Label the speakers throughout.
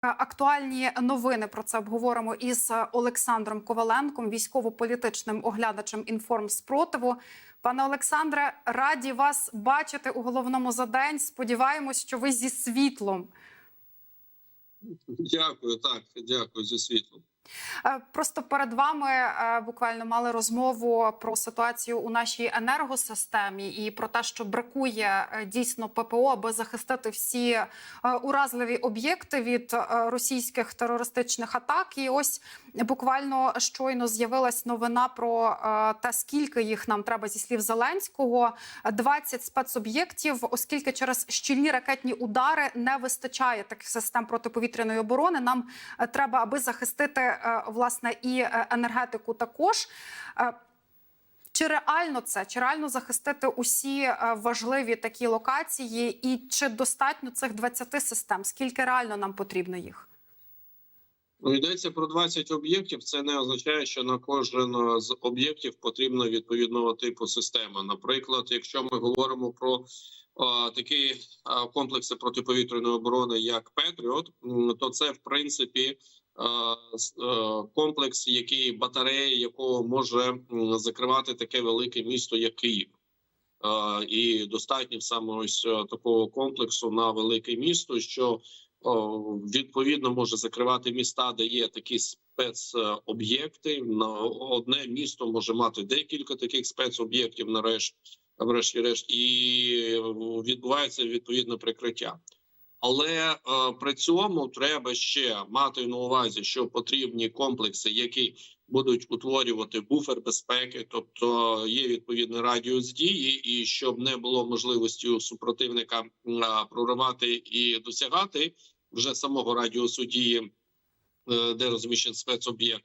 Speaker 1: Актуальні новини про це обговоримо із Олександром Коваленком, військово-політичним оглядачем інформспротиву. Пане Олександре, раді вас бачити у головному за день. Сподіваємось, що ви зі світлом.
Speaker 2: Дякую, так, дякую зі світлом.
Speaker 1: Е, Просто перед вами е, буквально мали розмову про ситуацію у нашій енергосистемі і про те, що бракує е, дійсно ППО, аби захистити всі уразливі об'єкти від російських терористичних атак. І ось буквально щойно з'явилась новина про те, скільки їх нам треба зі слів Зеленського. 20 спецоб'єктів, оскільки через щільні ракетні удари не вистачає таких систем протиповітряної оборони. Нам треба, аби захистити власне і е, енергетику також. Е, Чи реально це? Чи реально захистити усі е, важливі такі локації? І чи достатньо цих 20 систем? Скільки реально нам потрібно їх?
Speaker 2: Ну, йдеться про 20 об'єктів. Це не означає, що на кожен з об'єктів потрібно відповідного типу система. Наприклад, якщо ми говоримо про а, такі комплекси протиповітряної оборони, як Петріот, то це в принципі комплекс, який батарея якого може закривати таке велике місто, як Київ. Е, і достатньо саме ось е, такого комплексу на велике місто, що відповідно може закривати міста, де є такі спецоб'єкти. Одне місто може мати декілька таких спецоб'єктів. Нарешті, врешті-решт, і відбувається відповідне прикриття. Але е, при цьому треба ще мати на увазі, що потрібні комплекси, які будуть утворювати буфер безпеки, тобто є відповідний радіус дії, і щоб не було можливості у супротивника проривати і досягати вже самого радіусу дії, де розміщений спецоб'єкт,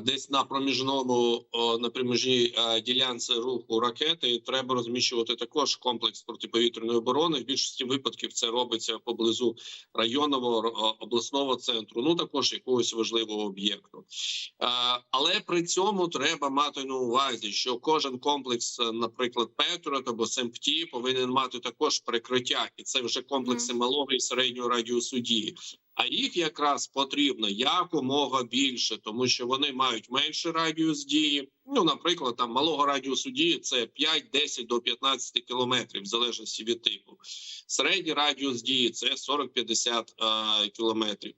Speaker 2: десь на проміжному на проміжній е, ділянці руху ракети треба розміщувати також комплекс протиповітряної оборони. В більшості випадків це робиться поблизу районного обласного центру, ну також якогось важливого об'єкту. Е, Але при цьому треба мати на увазі, що кожен комплекс, е, наприклад, Петрот або СМПТ, повинен мати також прикриття, і це вже комплекси малого і середнього радіусу дії. А їх якраз потрібно якомога більше, тому що вони мають менший радіус дії. Ну, наприклад, там малого радіусу дії це 5, 10 до 15 кілометрів, в залежності від типу. Середній радіус дії це 40-50 е, кілометрів.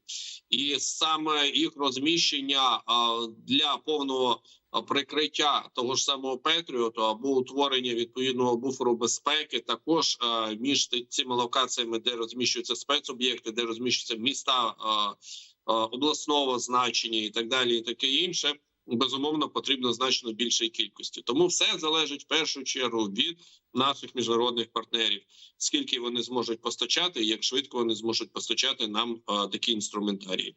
Speaker 2: І саме їх розміщення а, для повного прикриття того ж самого Петріоту або утворення відповідного буферу безпеки, також між цими локаціями, де розміщуються спецоб'єкти, де розміщуються міста обласного значення і так далі, і таке інше. Безумовно, потрібно значно більшої кількості. Тому все залежить в першу чергу від наших міжнародних партнерів, скільки вони зможуть постачати, як швидко вони зможуть постачати нам такі інструментарії.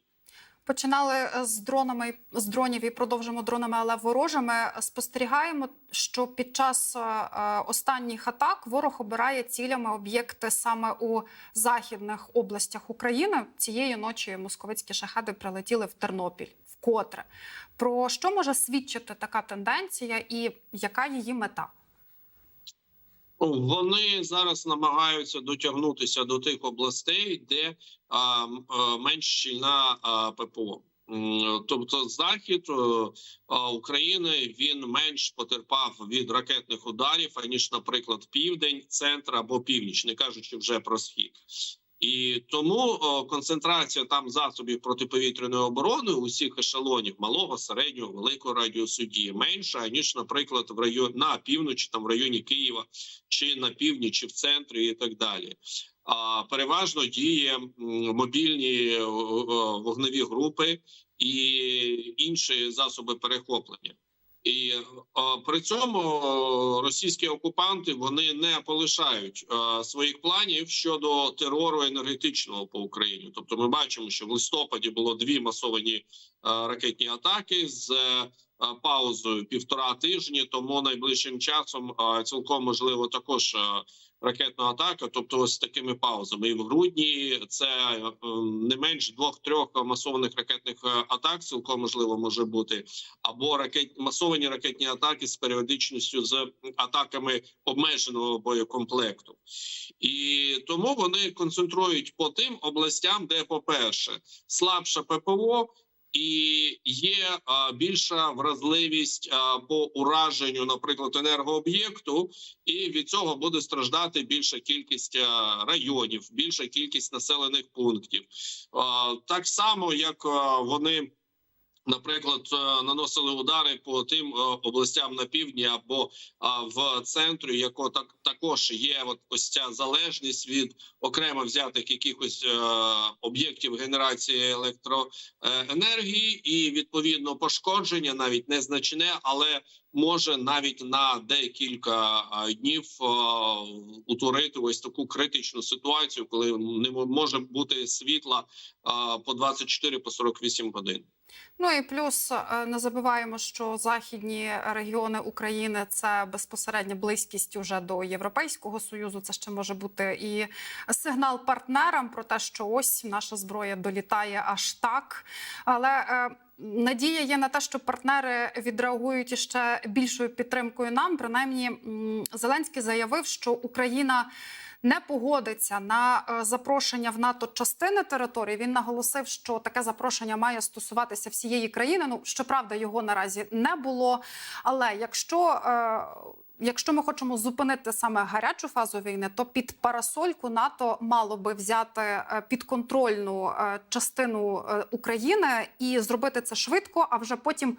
Speaker 1: Починали е, з дронами з дронів і продовжимо дронами, але ворожими. Спостерігаємо, що під час е, е, останніх атак ворог обирає цілями об'єкти саме у західних областях України. Цієї ночі московицькі шахеди прилетіли в Тернопіль вкотре. Про що може свідчити така тенденція, і яка її мета?
Speaker 2: Вони зараз намагаються дотягнутися до тих областей, де а, а, менш щільна а, ППО. Тобто, захід е, України він менш потерпав від ракетних ударів аніж, наприклад, південь, центр або північ, не кажучи вже про схід. І тому о, концентрація там засобів протиповітряної оборони усіх ешелонів малого, середнього, великого радіусу дії менша ніж, наприклад, в районі на півночі, там в районі Києва, чи на півдні, чи в центрі, і так далі. А переважно діє мобільні вогневі групи і інші засоби перехоплення. І о, при цьому російські окупанти вони не полишають о, своїх планів щодо терору енергетичного по Україні. Тобто, ми бачимо, що в листопаді було дві масовані о, ракетні атаки з е, паузою півтора тижні. Тому найближчим часом е, цілком можливо також е, ракетна атака. Тобто, ось такими паузами. І в грудні це е, не менш двох-трьох масованих ракетних е, атак. Цілком можливо може бути або ракет масовані ракетні атаки з періодичністю з атаками обмеженого боєкомплекту, і тому вони концентрують по тим областям, де, по перше, слабша ППО. І є більша вразливість по ураженню, наприклад, енергооб'єкту, і від цього буде страждати більша кількість районів, більша кількість населених пунктів. Так само, як вони наприклад, е, наносили удари по тим е, областям на півдні або в центрі, яко так також є от ось ця залежність від окремо взятих якихось е, об'єктів генерації електроенергії, і відповідно пошкодження навіть незначне, але може навіть на декілька днів а, утворити ось таку критичну ситуацію, коли не мо- може бути світла по 24 по 48 годин.
Speaker 1: Ну і плюс е, не забуваємо, що західні регіони України це безпосередня близькість уже до Європейського союзу. Це ще може бути і сигнал партнерам про те, що ось наша зброя долітає аж так. Але е, надія є на те, що партнери відреагують іще більшою підтримкою нам. Принаймні, Зеленський заявив, що Україна. Не погодиться на е, запрошення в НАТО частини території. Він наголосив, що таке запрошення має стосуватися всієї країни. Ну щоправда, його наразі не було. Але якщо е, Якщо ми хочемо зупинити саме гарячу фазу війни, то під парасольку НАТО мало би взяти е, підконтрольну частину України і зробити це швидко, а вже потім.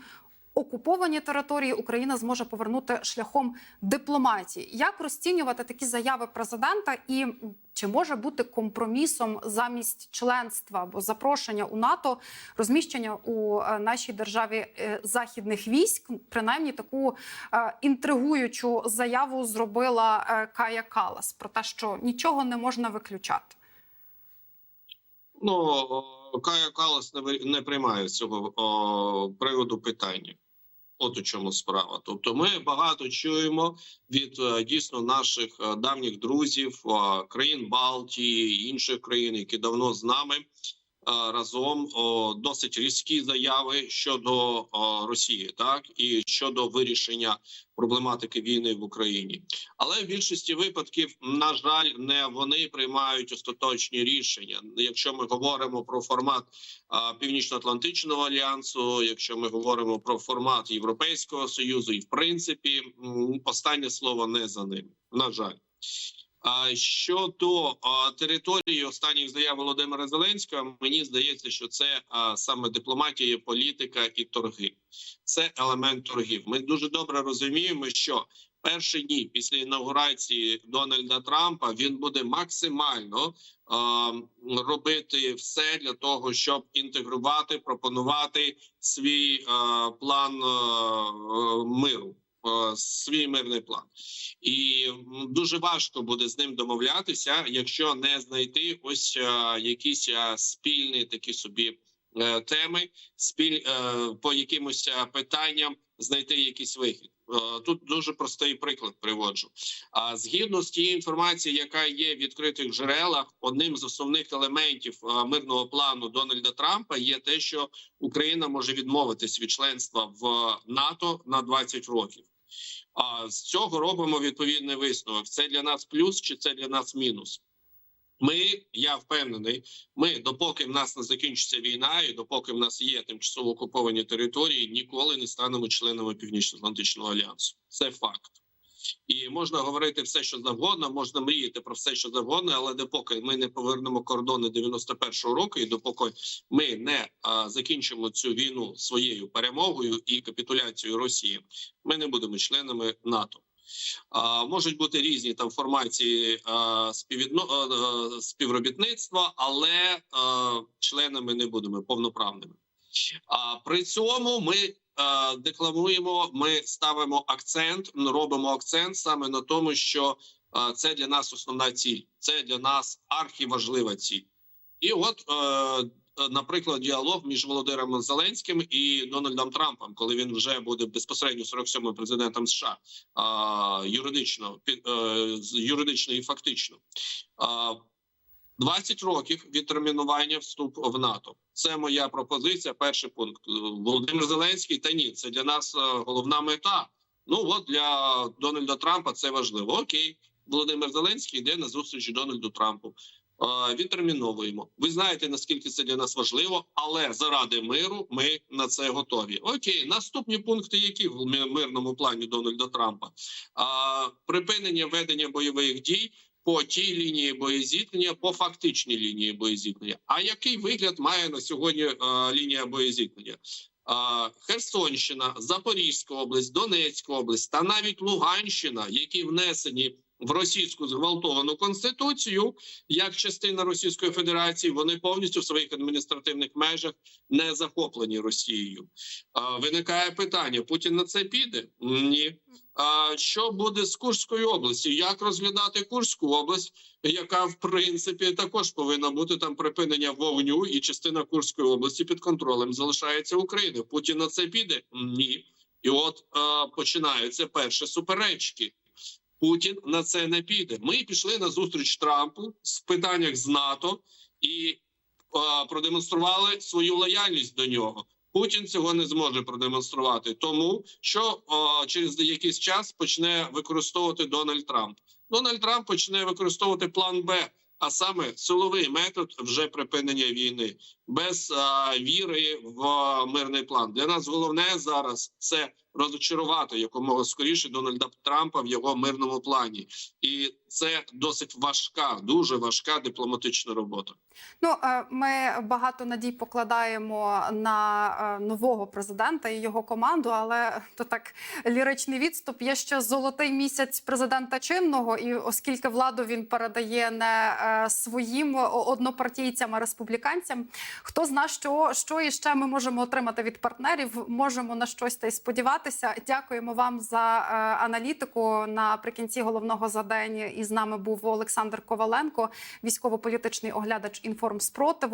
Speaker 1: Окуповані території Україна зможе повернути шляхом дипломатії. Як розцінювати такі заяви президента, і чи може бути компромісом замість членства або запрошення у НАТО розміщення у е, нашій державі е, західних військ? Принаймні таку е, інтригуючу заяву зробила Кая Калас про те, що нічого не можна виключати.
Speaker 2: Ну Кая Калас не приймає цього о, приводу питання. От у чому справа. Тобто, ми багато чуємо від е, дійсно наших е, давніх друзів, е, країн Балтії, інших країн, які давно з нами разом о, досить різкі заяви щодо Росії, так і щодо вирішення проблематики війни в Україні. Але в більшості випадків, на жаль, не вони приймають остаточні рішення. Якщо ми говоримо про формат Північно-Атлантичного альянсу, якщо ми говоримо про формат Європейського союзу, і в принципі останнє слово не за ними. На жаль. Щодо території останніх заяв Володимира Зеленського, мені здається, що це саме дипломатія, політика і торги. Це елемент торгів. Ми дуже добре розуміємо, що перші дні після інаугурації Дональда Трампа він буде максимально робити все для того, щоб інтегрувати, пропонувати свій план миру. А, Свій мирний план, і дуже важко буде з ним домовлятися, якщо не знайти ось а, якісь а, спільні такі собі е, теми, спіль е, по якимось питанням знайти якийсь вихід. Е, Тут дуже простий приклад приводжу. А згідно з тією інформацією, яка є в відкритих джерелах, одним з основних елементів мирного плану Дональда Трампа є те, що Україна може відмовитись від членства в НАТО на 20 років. А з цього робимо відповідний висновок: це для нас плюс чи це для нас мінус. Ми, я впевнений, ми допоки в нас не закінчиться війна, і допоки в нас є тимчасово окуповані території, ніколи не станемо членами Північно-Атлантичного альянсу. Це факт. І можна говорити все, що завгодно, можна мріяти про все, що завгодно, але допоки ми не повернемо кордони 91-го року, і допоки ми не а, закінчимо цю війну своєю перемогою і капітуляцією Росії, ми не будемо членами НАТО. А, можуть бути різні там формації а, співвідно, а, а, співробітництва, але а, членами не будемо повноправними. А при цьому ми е, декламуємо, ми ставимо акцент, робимо акцент саме на тому, що е, це для нас основна ціль, це для нас архіважлива ціль. І от е, наприклад, діалог між Володимиром Зеленським і Дональдом Трампом, коли він вже буде безпосередньо 47-м президентом США, юридично е, юридично і фактично. А, 20 років відтермінування вступу в НАТО. Це моя пропозиція. Перший пункт. Володимир Зеленський. Та ні, це для нас е, головна мета. Ну от для Дональда Трампа це важливо. Окей, Володимир Зеленський йде на зустріч Дональду Трампу. Відтерміновуємо. Ви знаєте наскільки це для нас важливо, але заради миру ми на це готові. Окей, наступні пункти, які в мирному плані Дональда Трампа, припинення ведення бойових дій по тій лінії боєзіткнення, по фактичній лінії боєзіткнення. А який вигляд має на сьогодні е, лінія боєзіткнення? Е, Херсонщина, Запорізька область, Донецька область та навіть Луганщина, які внесені в російську зґвалтовану конституцію, як частина Російської Федерації, вони повністю в своїх адміністративних межах не захоплені Росією. Виникає питання: Путін на це піде? Ні. А що буде з Курською областю? Як розглядати Курську область, яка в принципі також повинна бути там припинення вогню, і частина Курської області під контролем залишається України? Путін на це піде? Ні. І от а, починаються перші суперечки. Путін на це не піде. Ми пішли на зустріч Трампу в питаннях з НАТО і а, продемонстрували свою лояльність до нього. Путін цього не зможе продемонструвати, тому що а, через якийсь час почне використовувати Дональд Трамп. Дональд Трамп почне використовувати план Б, а саме силовий метод вже припинення війни без а, віри в а, мирний план. Для нас головне зараз це розчарувати якомога скоріше Дональда Трампа в його мирному плані, і це досить важка, дуже важка дипломатична робота.
Speaker 1: Ну е, ми багато надій покладаємо на е, нового президента і його команду, але то так ліричний відступ. Є ще золотий місяць президента чинного, і оскільки владу він передає не е, своїм однопартійцям, а республіканцям. Хто зна, що, що іще ми можемо отримати від партнерів? Можемо на щось та й сподіватися. Дякуємо вам за е, аналітику. Наприкінці головного за день із нами був Олександр Коваленко, військово-політичний оглядач інформспротиву.